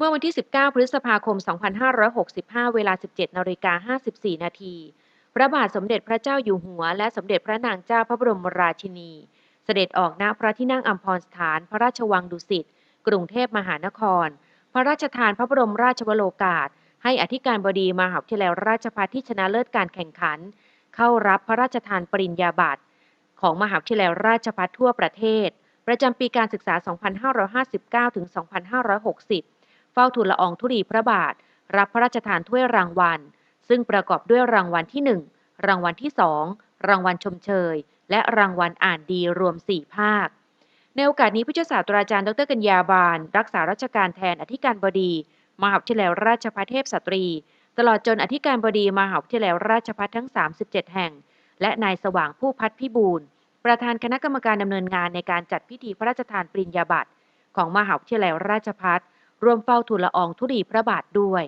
เมื่อวันที่ 19 พฤษภาคม 2565 เวลา 17นาฬิกา54 นาที พระบาทสมเด็จพระเจ้าอยู่หัว และสมเด็จพระนางเจ้าพระบรมราชินี เสด็จออกณพระที่นั่งอัมพรสถานพระราชวังดุสิต กรุงเทพมหานคร พระราชทานพระบรมราชวโรกาส ให้อธิการบดีมหาวิทยาลัยราชภัฏที่ชนะเลิศการแข่งขัน เข้ารับพระราชทานปริญญาบัตรของมหาวิทยาลัยราชภัฏทั่วประเทศ ประจำปีการศึกษา 2559 ถึง 2560 ฝ้าทูลละอองธุลีพระบาท รับพระราชทานถ้วยรางวัล ซึ่งประกอบด้วยรางวัลที่ 1 รางวัลที่ 2 รางวัลชมเชย และรางวัลอ่านดีรวม 4 ภาค ในโอกาสนี้ผู้ช่วยศาสตราจารย์ดรกัญญาบาล รักษาราชการแทนอธิการบดี มหาวิทยาลัยราชภัฏเทพสตรี ตลอดจนอธิการบดีมหาวิทยาลัยราชภัฏทั้ง 37 แห่ง และนายสว่างผู้พัฒพิบูลประธานคณะกรรมการดำเนินงานในการจัดพิธีพระราชทานปริญญาบัตรของมหาวิทยาลัยราชภัฏ ร่วมเฝ้าทูลละอองธุลีพระบาทด้วย